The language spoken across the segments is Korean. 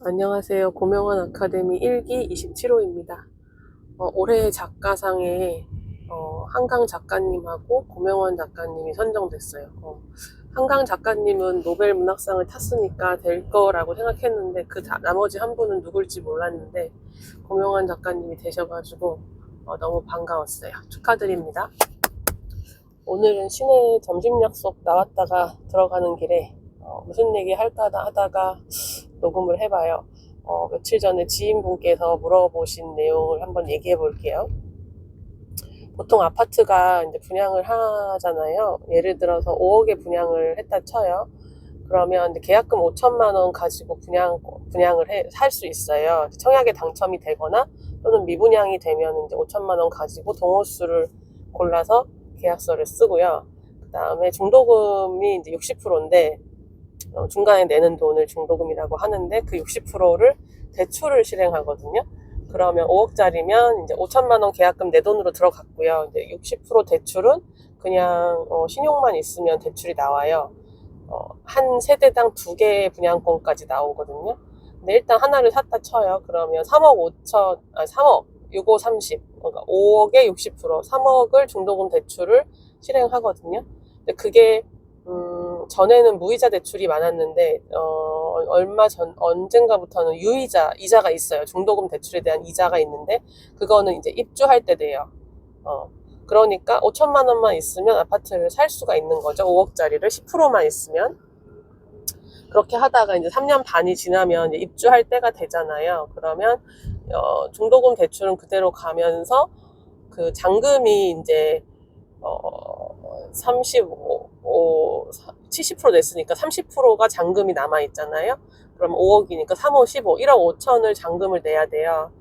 안녕하세요. 고명환 아카데미 1기 27호입니다. 어, 올해 작가상에 어, 한강 작가님하고 고명환 작가님이 선정됐어요. 어, 한강 작가님은 노벨 문학상을 탔으니까 될 거라고 생각했는데 그 다- 나머지 한 분은 누굴지 몰랐는데 고명환 작가님이 되셔가지고 어, 너무 반가웠어요. 축하드립니다. 오늘은 시내 점심 약속 나왔다가 들어가는 길에 어, 무슨 얘기 할까 하다가 녹음을 해봐요. 어, 며칠 전에 지인분께서 물어보신 내용을 한번 얘기해 볼게요. 보통 아파트가 이제 분양을 하잖아요. 예를 들어서 5억에 분양을 했다 쳐요. 그러면 계약금 5천만 원 가지고 분양, 분양을 해, 살 수 있어요. 청약에 당첨이 되거나 또는 미분양이 되면 이제 5천만 원 가지고 동호수를 골라서 계약서를 쓰고요. 그 다음에 중도금이 이제 60%인데 어, 중간에 내는 돈을 중도금이라고 하는데 그 60%를 대출을 실행하거든요. 그러면 5억짜리면 이제 5천만 원 계약금 내 돈으로 들어갔고요. 이제 60% 대출은 그냥 어, 신용만 있으면 대출이 나와요. 어, 한 세대당 두 개의 분양권까지 나오거든요. 근데 일단 하나를 샀다 쳐요. 그러면 3억 5천, 아 3억, 65, 30. 그러니까 5억에 60%, 3억을 중도금 대출을 실행하거든요. 근데 그게 음, 전에는 무이자 대출이 많았는데, 어, 얼마 전, 언젠가부터는 유이자, 이자가 있어요. 중도금 대출에 대한 이자가 있는데, 그거는 이제 입주할 때 돼요. 어, 그러니까 5천만 원만 있으면 아파트를 살 수가 있는 거죠. 5억짜리를 10%만 있으면. 그렇게 하다가 이제 3년 반이 지나면 이제 입주할 때가 되잖아요. 그러면, 어, 중도금 대출은 그대로 가면서 그 잔금이 이제, 어, 35, 70% 냈으니까 30%가 잔금이 남아 있잖아요. 그럼 5억이니까 3, 5, 15, 1억 5천을 잔금을 내야 돼요.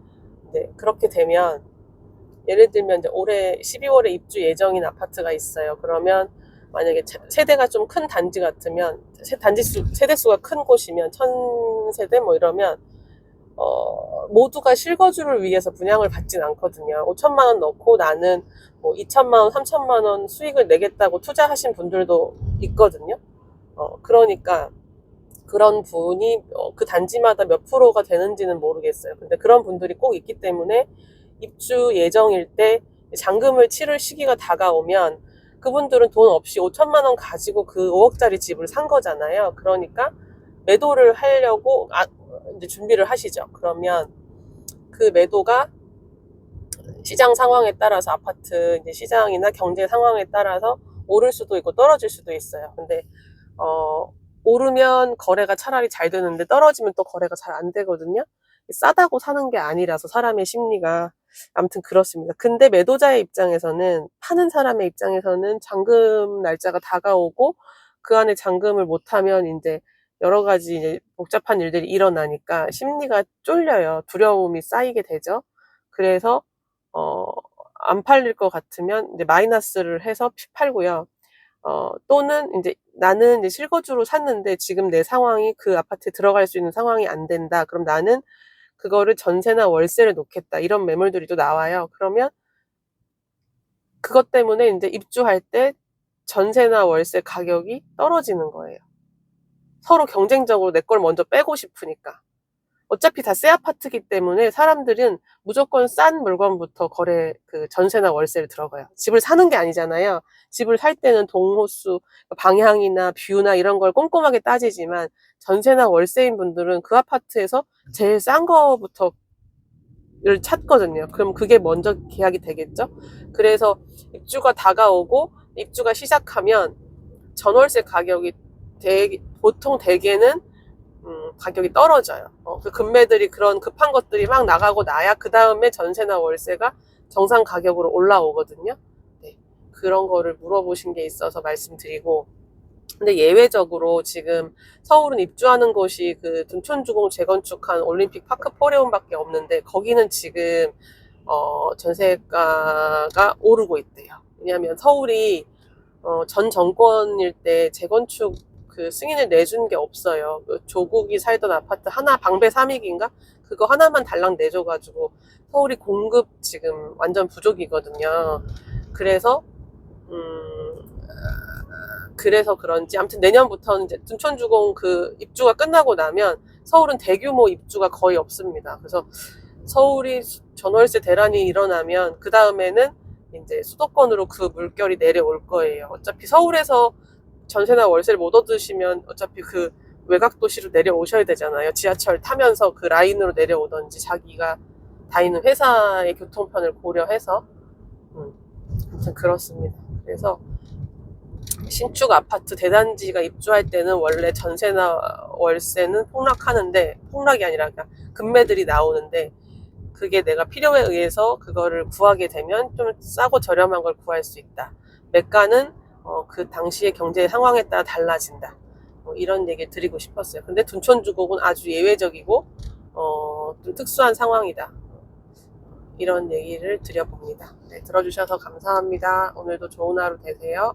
네, 그렇게 되면 예를 들면 이제 올해 12월에 입주 예정인 아파트가 있어요. 그러면 만약에 차- 세대가 좀 큰 단지 같으면 세- 단지 수, 세대 수가 큰 곳이면 천 세대 뭐 이러면 어, 모두가 실거주를 위해서 분양을 받진 않거든요. 5천만 원 넣고 나는 뭐 2천만 원, 3천만 원 수익을 내겠다고 투자하신 분들도 있거든요. 어, 그러니까 그런 분이 어, 그 단지마다 몇 프로가 되는지는 모르겠어요. 근데 그런 분들이 꼭 있기 때문에 입주 예정일 때 잔금을 치를 시기가 다가오면 그분들은 돈 없이 5천만 원 가지고 그 5억짜리 집을 산 거잖아요. 그러니까 매도를 하려고 아, 이제 준비를 하시죠. 그러면 그 매도가 시장 상황에 따라서 아파트 이제 시장이나 경제 상황에 따라서 오를 수도 있고 떨어질 수도 있어요. 근데 어 오르면 거래가 차라리 잘 되는데 떨어지면 또 거래가 잘 안 되거든요. 싸다고 사는 게 아니라서 사람의 심리가 아무튼 그렇습니다. 근데 매도자의 입장에서는 파는 사람의 입장에서는 잔금 날짜가 다가오고 그 안에 잔금을 못하면 이제 여러 가지 이제 복잡한 일들이 일어나니까 심리가 쫄려요. 두려움이 쌓이게 되죠. 그래서 어, 안 팔릴 것 같으면 이제 마이너스를 해서 피- 팔고요. 어, 또는 이제 나는 이제 실거주로 샀는데 지금 내 상황이 그 아파트에 들어갈 수 있는 상황이 안 된다. 그럼 나는 그거를 전세나 월세를 놓겠다. 이런 매물들이 또 나와요. 그러면 그것 때문에 이제 입주할 때 전세나 월세 가격이 떨어지는 거예요. 서로 경쟁적으로 내 걸 먼저 빼고 싶으니까. 어차피 다 새 아파트기 때문에 사람들은 무조건 싼 물건부터 거래, 그 전세나 월세를 들어가요. 집을 사는 게 아니잖아요. 집을 살 때는 동호수, 방향이나 뷰나 이런 걸 꼼꼼하게 따지지만 전세나 월세인 분들은 그 아파트에서 제일 싼 거부터 를 찾거든요. 그럼 그게 먼저 계약이 되겠죠? 그래서 입주가 다가오고 입주가 시작하면 전월세 가격이 대, 보통 대개는 음, 가격이 떨어져요. 어, 그 금매들이 그런 급한 것들이 막 나가고 나야 그 다음에 전세나 월세가 정상 가격으로 올라오거든요. 네, 그런 거를 물어보신 게 있어서 말씀드리고 근데 예외적으로 지금 서울은 입주하는 곳이 그 둔촌주공 재건축한 올림픽 파크 포레온밖에 없는데 거기는 지금 어, 전세가가 오르고 있대요. 왜냐하면 서울이 어, 전 정권일 때 재건축 그 승인을 내준 게 없어요. 그 조국이 살던 아파트 하나 방배 3익인가 그거 하나만 달랑 내줘가지고 서울이 공급 지금 완전 부족이거든요. 그래서 음, 그래서 그런지 아무튼 내년부터는 이제 둔촌주공 그 입주가 끝나고 나면 서울은 대규모 입주가 거의 없습니다. 그래서 서울이 전월세 대란이 일어나면 그 다음에는 이제 수도권으로 그 물결이 내려올 거예요. 어차피 서울에서 전세나 월세를 못 얻으시면 어차피 그 외곽 도시로 내려오셔야 되잖아요. 지하철 타면서 그 라인으로 내려오던지 자기가 다니는 회사의 교통편을 고려해서 음, 아무튼 그렇습니다. 그래서 신축 아파트 대단지가 입주할 때는 원래 전세나 월세는 폭락하는데 폭락이 아니라 그냥 금매들이 나오는데 그게 내가 필요에 의해서 그거를 구하게 되면 좀 싸고 저렴한 걸 구할 수 있다. 매가는 어, 그 당시의 경제 상황에 따라 달라진다. 뭐 이런 얘기 드리고 싶었어요. 근데 둔촌주곡은 아주 예외적이고 어, 좀 특수한 상황이다. 이런 얘기를 드려봅니다. 네, 들어주셔서 감사합니다. 오늘도 좋은 하루 되세요.